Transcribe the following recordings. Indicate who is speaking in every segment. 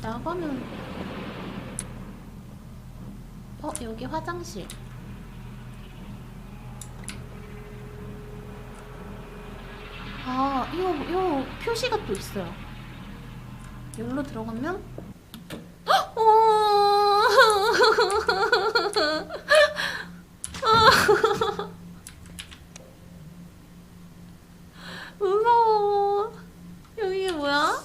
Speaker 1: 나가면 어 여기 화장실 아 이거 이거 표시가 또 있어요 여기로 들어가면 헉! 어! 무서워 여기 뭐야?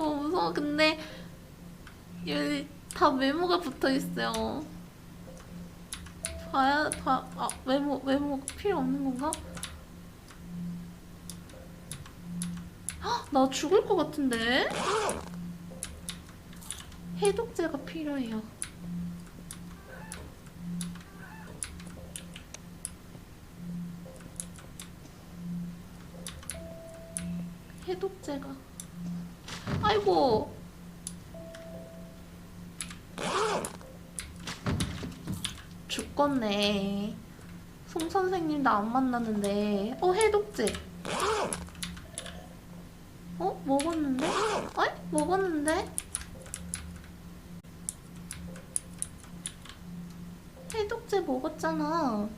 Speaker 1: 너무 무서워. 근데 여기 다 메모가 붙어 있어요. 봐야 봐. 아 메모 메모 필요 없는 건가? 헉, 나 죽을 것 같은데. 해독제가 필요해요. 해독제가. 아이고. 죽겠네. 송 선생님 나 안 만났는데. 어 해독제. 어 먹었는데? 어이 먹었는데? 해독제 먹었잖아.